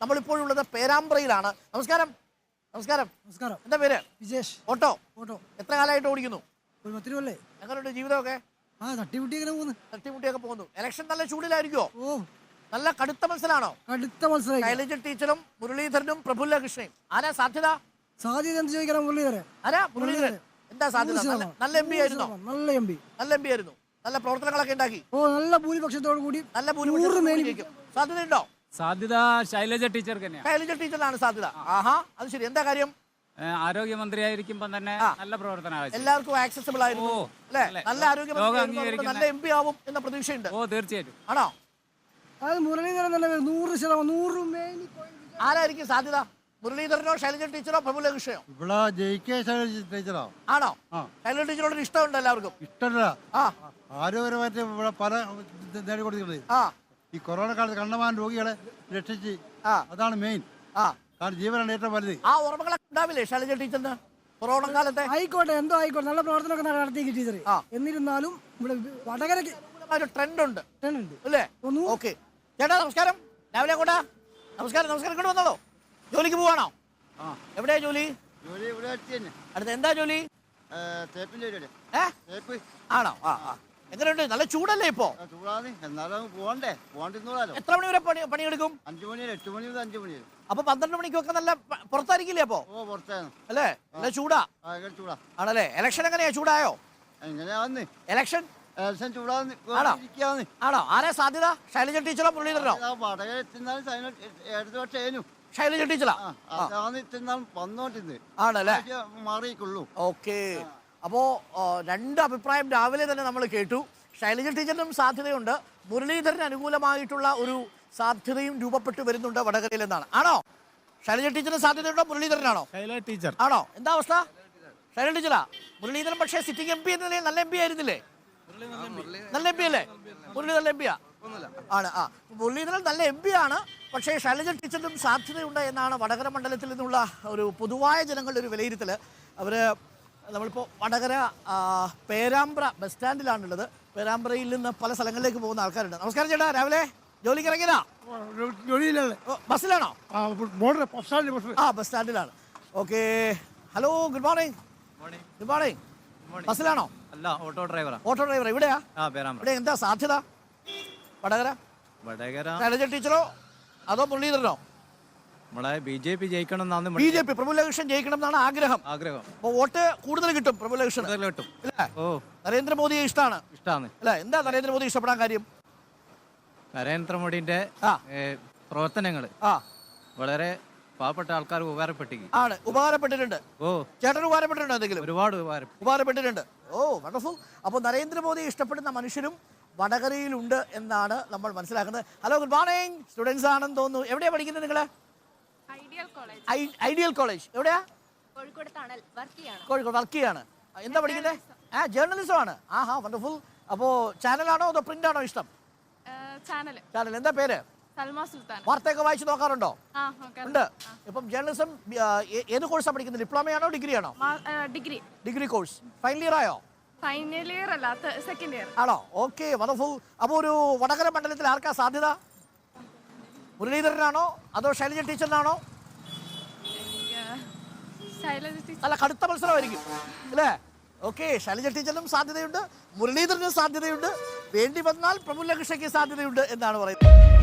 നമ്മളിപ്പോഴുള്ളത് പേരാമ്പ്രയിലാണ്. നമസ്കാരം. നമസ്കാരം. നമസ്കാരം. എന്താ പേര്? വിജേഷ്. ഓട്ടോ. ഓട്ടോ. എത്ര കാലമായിട്ട് ഓടിക്കുന്നു? ഒരു പത്ത് എങ്ങനെയുണ്ട് ജീവിതമൊക്കെ? ആ തട്ടിമുട്ടി ഇങ്ങനെ പോകുന്നു. തട്ടിമുട്ടിയൊക്കെ പോകുന്നു. ഇലക്ഷൻ നല്ല ചൂടിലായിരിക്കുമോ ഓ. നല്ല കടുത്ത മത്സരമാണോ കടുത്ത മത്സരം ശൈലജ ടീച്ചറും മുരളീധരനും പ്രഫുല്ല കൃഷ്ണയും. ആരാ സാധ്യത? സാധ്യത എന്ത് ചോദിക്കണം മുരളീധരൻ? ആരാ? മുരളീധരൻ. എന്താ സാധ്യത? നല്ല-. എം പി ആയിരുന്നു? നല്ല എം പി. നല്ല എം പി ആയിരുന്നു. നല്ല പ്രവർത്തനങ്ങളൊക്കെ ഉണ്ടാക്കി. ഓ നല്ല ഭൂരിപക്ഷത്തോടു കൂടി നല്ല ഭൂരിപക്ഷം. സാധ്യതയുണ്ടോ? സാധ്യത ശൈലജ ടീച്ചർക്ക് തന്നെയാണ് ശൈലജ ടീച്ചറിനാണ് സാധ്യത. ആഹാ അത് ശരി. എന്താ കാര്യം? ആരോഗ്യമന്ത്രി ആരോഗ്യമന്ത്രിയായിരിക്കുമ്പോൾ തന്നെ. നല്ല പ്രവർത്തനം എല്ലാവർക്കും ആക്സസിബിൾ ആയിരുന്നു. അല്ലെ? നല്ല ആരോഗ്യമന്ത്രി നല്ല എം പി ആവും എന്ന പ്രതീക്ഷയുണ്ട്. ഓ തീർച്ചയായിട്ടും. ആണോ? അത് മുരളീധരൻ തന്നെ. നൂറ് ശതമാനം നൂറ് ആരായിരിക്കും സാധ്യത? മുരളീധരനോ ശൈലജ ടീച്ചറോ പ്രഭുലകൃഷ്ണയോ ഇവിടെ ഇവിടെ ശൈലജ ടീച്ചറോ. ആണോ? ശൈലജ ടീച്ചറോട് ഇഷ്ടമുണ്ട് എല്ലാവർക്കും. ഇഷ്ടമല്ല ആ. ആരോഗ്യപരമായിട്ട് ഇവിടെ പല നേടിക്കൊടുത്തിട്ടുണ്ട് ആ. ഈ കൊറോണ കാലത്ത് കണ്ടമാൻ രോഗികളെ രക്ഷിച്ച് ആ. അതാണ് മെയിൻ ആ. കാരണം ജീവനാണ് ഏറ്റവും വലുത്. ആ ഓർമ്മകളൊക്കെ ഉണ്ടാവില്ലേ? ശൈലജ ടീച്ചറിന്? കൊറോണ കാലത്തെ? ആയിക്കോട്ടെ എന്തോ ആയിക്കോട്ടെ. നല്ല പ്രവർത്തനമൊക്കെ നടത്തി ടീച്ചർ? ആ. എന്നിരുന്നാലും ഇവിടെ വടകരക്ക് ഒരു ട്രെൻഡ് ഉണ്ട് ട്രെൻഡ് ഉണ്ട് അല്ലേ ഓക്കെ. ചേട്ടാ നമസ്കാരം. രാവിലെ കൂടാ നമസ്കാരം നമസ്കാരം. ഇങ്ങോട്ട് വന്നോളൂ. ജോലിക്ക് പോവാണോ? എവിടെയാ ജോലി? ജോലി ഇവിടെ അടുത്ത് എന്താ ജോലി? ആണോ? ആ ആ. എങ്ങനെയുണ്ട്? നല്ല ചൂടല്ലേ ഇപ്പോ? ചൂടാന്ന് എന്നാലും പോകണ്ടേ പോകണ്ടിരുന്നോളാലോ എത്ര മണി വരെ പണി പണിയെടുക്കും? അഞ്ചു മണി വരെ എട്ട് മണി മുതൽ അഞ്ചു മണി വരെ. അപ്പൊ പന്ത്രണ്ട് മണിക്കൊക്കെ നല്ല പുറത്തായിരിക്കില്ലേ അപ്പോ? ഓ പുറത്താണ്. അല്ലേ? നല്ല ചൂടാ. ചൂടാ. ആണല്ലേ? ഇലക്ഷൻ എങ്ങനെയാ? ചൂടായോ? എങ്ങനെയാന്ന്? ഇലക്ഷൻ ചൂടാന്ന്. ആണോ? ആരാ സാധ്യത? ശൈലജ ടീച്ചറോ മുരളീധരനോ? ശൈലജ ടീച്ചറാ? വന്നോണ്ടിരുന്നത്. ആണല്ലേ? മാറിയിട്ടുള്ളൂ ഓക്കെ. അപ്പോ ആ, രണ്ട് അഭിപ്രായം രാവിലെ തന്നെ നമ്മൾ കേട്ടു. ശൈലജ ടീച്ചറിനും സാധ്യതയുണ്ട്. മുരളീധരന് അനുകൂലമായിട്ടുള്ള ഒരു സാധ്യതയും രൂപപ്പെട്ടു വരുന്നുണ്ട് വടകരയിൽ എന്നാണ്. ആണോ? ശൈലജ ടീച്ചറിന് സാധ്യതയുണ്ടോ? മുരളീധരനാണോ? ശൈലജ ടീച്ചർ. ആണോ? എന്താ അവസ്ഥ? ശൈലജ ടീച്ചറാ? മുരളീധരൻ പക്ഷേ സിറ്റിംഗ് എം പി എന്ന നിലയിൽ നല്ല എം പി ആയിരുന്നില്ലേ? നല്ല എം പി അല്ലേ? മുരളീധരൻ എം പിയാ ആണ് ആ. മുരളീധരൻ നല്ല എം പി ആണ് പക്ഷേ ശൈലജ ടീച്ചറിനും സാധ്യതയുണ്ട് എന്നാണ് വടകര മണ്ഡലത്തിൽ നിന്നുള്ള ഒരു പൊതുവായ ജനങ്ങളുടെ ഒരു വിലയിരുത്തൽ അവർ നമ്മളിപ്പോൾ വടകര പേരാമ്പ്ര ബസ് സ്റ്റാൻഡിലാണുള്ളത്. പേരാമ്പ്രയിൽ നിന്ന് പല സ്ഥലങ്ങളിലേക്ക് പോകുന്ന ആൾക്കാരുണ്ട്. നമസ്കാരം ചേട്ടാ രാവിലെ ജോലിക്ക് ഇറങ്ങിയതാ ജോലിയിലല്ലേ ബസ്സിലാണോ? ആ bus സ്റ്റാൻഡിലാണ്. Okay. Hello good morning. Good morning. ബസ്സിലാണോ? അല്ല ഓട്ടോ ഡ്രൈവറാ. ഓട്ടോ ഡ്രൈവർ ഇവിടെയാ? ഇവിടെ എന്താ സാധ്യത? വടകര? വടകര. ടീച്ചറോ? അതോ മുരളീധരനോ? നമ്മളെ ബി ജെ പി ജയിക്കണം എന്നാണ് ബി ജെ പി പ്രഭുലകൃഷ്ണൻ ജയിക്കണം എന്നാണ് ആഗ്രഹം. ആഗ്രഹം. അപ്പൊ വോട്ട് കൂടുതൽ കിട്ടും പ്രഭുലകൃഷ്ണൻ കിട്ടും. ഓ. നരേന്ദ്രമോദിയെ ഇഷ്ടമാണ് ഇഷ്ടമാണ് അല്ലേ? എന്താ നരേന്ദ്രമോദി ഇഷ്ടപ്പെടാൻ കാര്യം? നരേന്ദ്രമോദിന്റെ. പ്രവർത്തനങ്ങൾ വളരെ പാവപ്പെട്ട ആൾക്കാർ ഉപകാരപ്പെട്ടിരിക്കും. ആണ്. ഉപകാരപ്പെട്ടിട്ടുണ്ട്. ഓ. ചേട്ടൻ ഉപകാരപ്പെട്ടിട്ടുണ്ടോ എന്തെങ്കിലും? ഒരുപാട് ഉപകാരം ഉപകാരപ്പെട്ടിട്ടുണ്ട്. ഓ വണ്ടർഫുൾ. അപ്പോൾ നരേന്ദ്രമോദി ഇഷ്ടപ്പെടുന്ന മനുഷ്യരും വടകരയിലുണ്ട് എന്നാണ് നമ്മൾ മനസ്സിലാക്കുന്നത്. ഹലോ ഗുഡ് മോർണിംഗ് സ്റ്റുഡൻസ് ആണെന്ന് തോന്നുന്നു. എവിടെയാണ് പഠിക്കുന്നത് നിങ്ങൾ ഐഡിയൽ കോളേജ് എവിടെയാ? കോഴിക്കോട് വർക്ക് ചെയ്യാണ് എന്താ പഠിക്കുന്നത് ആ ജേർണലിസം ആണ്. ആ ഹാ വണ്ടർഫുൾ അപ്പോ ചാനലാണോ അതോ പ്രിന്റ് ആണോ ഇഷ്ടം? ചാനൽ എന്താ പേര്? വാർത്തയൊക്കെ വായിച്ചു നോക്കാറുണ്ടോ? ഉണ്ട്. ഇപ്പം ജേർണലിസം ഏത് കോഴ്സാണ് പഠിക്കുന്നത്? ഡിപ്ലോമയാണോ ഡിഗ്രി ആണോ? Degree degree course final year ആയോ? ഫൈനൽ ഇയർ അല്ല സെക്കൻഡ് ഇയർ ആണോ? ഓക്കെ വണ്ടർഫുൾ അപ്പോൾ ഒരു വടകര മണ്ഡലത്തിൽ ആർക്കാ സാധ്യത? മുരളീധരനാണോ? അതോ ശൈലജ ടീച്ചറിനാണോ? നല്ല കടുത്ത മത്സരമായിരിക്കും. അല്ലേ? ഓക്കെ ശൈലജ ടീച്ചറിനും സാധ്യതയുണ്ട്. മുരളീധരനും സാധ്യതയുണ്ട്. വേണ്ടി വന്നാൽ പ്രഫുല്ല സാധ്യതയുണ്ട് എന്നാണ് പറയുന്നത്.